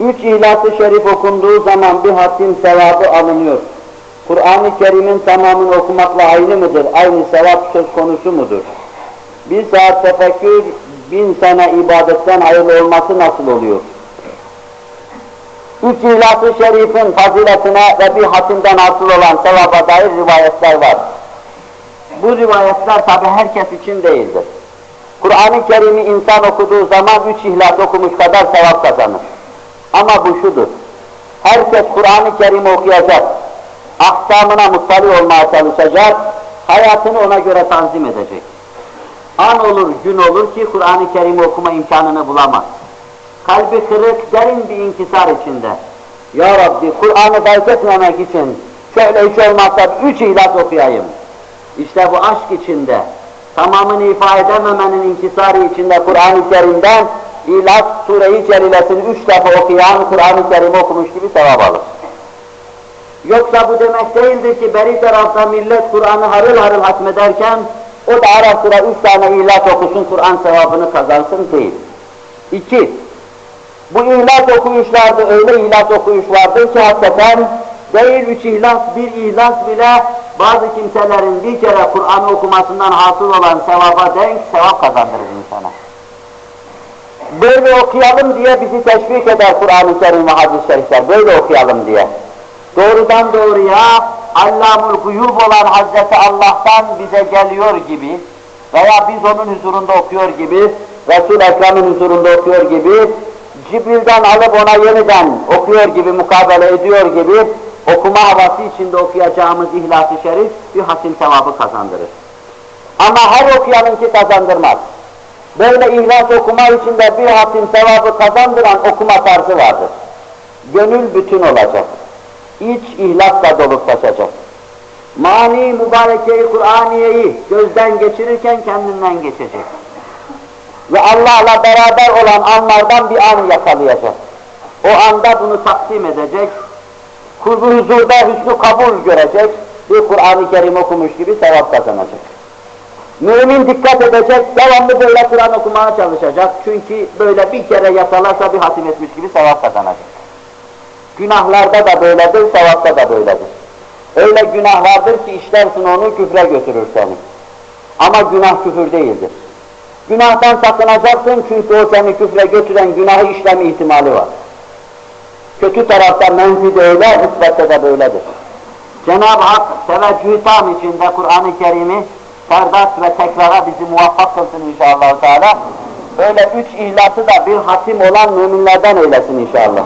Üç İhlas-ı Şerif okunduğu zaman bir hatim sevabı alınıyor. Kur'an-ı Kerim'in tamamını okumakla aynı mıdır? Aynı sevap söz konusu mudur? Bir saat tefekkür, bin sene ibadetten hayırlı olması nasıl oluyor? Üç İhlas-ı Şerif'in faziletine ve bir hatimden hasıl olan sevaba dair rivayetler var. Bu rivayetler tabi herkes için değildir. Kur'an-ı Kerim'i insan okuduğu zaman üç ihlas okumuş kadar sevap kazanır. Ama bu şudur. Herkes Kur'an-ı Kerim'i okuyacak. Aksamına muttali olmaya çalışacak. Hayatını ona göre tanzim edecek. An olur, gün olur ki Kur'an-ı Kerim'i okuma imkanını bulamaz. Kalbi kırık, derin bir inkisar içinde. Ya Rabbi, Kur'an'ı terk etmemek için şöyle hiç olmazsa üç ihlas okuyayım. İşte bu aşk içinde, tamamını ifade edememenin inkisarı içinde Kur'an-ı Kerim'den İhlas Sure-i Celilesini üç defa okuyan Kur'an-ı Kerim'i okumuş gibi sevap alır. Yoksa bu demek değildir ki beri tarafta millet Kur'an'ı harıl harıl hatmederken o da ara sıra üç tane ihlas okusun Kur'an sevabını kazansın değil. İki, bu ihlas okuyuşlarda öyle ihlas okuyuş vardır ki hakikaten değil üç ihlas, bir ihlas bile bazı kimselerin bir kere Kur'an okumasından hasıl olan sevaba denk sevap kazandırır insana. Böyle okuyalım diye bizi teşvik eder Kur'an-ı Kerim ve hadis-i şerifler, böyle okuyalım diye. Doğrudan doğruya Allamul Guyub olan Hazreti Allah'tan bize geliyor gibi veya biz onun huzurunda okuyor gibi, Resul-i Ekrem'in huzurunda okuyor gibi, Cibril'den alıp ona yeniden okuyor gibi, mukabele ediyor gibi, okuma havası içinde okuyacağımız İhlas-ı Şerif bir hatim sevabı kazandırır. Ama her okuyanın ki kazandırmaz. Böyle ihlas okuma içinde bir hatim sevabı kazandıran okuma tarzı vardır. Gönül bütün olacak. İç ihlasla dolup taşacak. Mani mübarekeyi Kur'aniyeyi gözden geçirirken kendinden geçecek. Ve Allah'la beraber olan anlardan bir an yakalayacak. O anda bunu takdim edecek. Kurbu huzurda hüsnü kabul görecek. Bir Kur'an-ı Kerim okumuş gibi sevap kazanacak. Mümin dikkat edecek, devamlı böyle Kur'an okumaya çalışacak. Çünkü böyle bir kere yasalarsa bir hatim etmiş gibi sevap kazanacak. Günahlarda da böyledir, sevapta da böyledir. Öyle günah vardır ki işlersin onu küfre götürür seni. Ama günah küfür değildir. Günahtan sakınacaksın çünkü o seni küfre götüren günahı işleme ihtimali var. Kötü tarafta menfi de öyle, müsbette de böyledir. Cenab-ı Hak teveccühü tam içinde Kur'an-ı Kerim'i serdat ve tekrara bizi muvaffak kılsın inşallah Teala. Öyle üç ihlası da bir hatim olan müminlerden eylesin inşallah.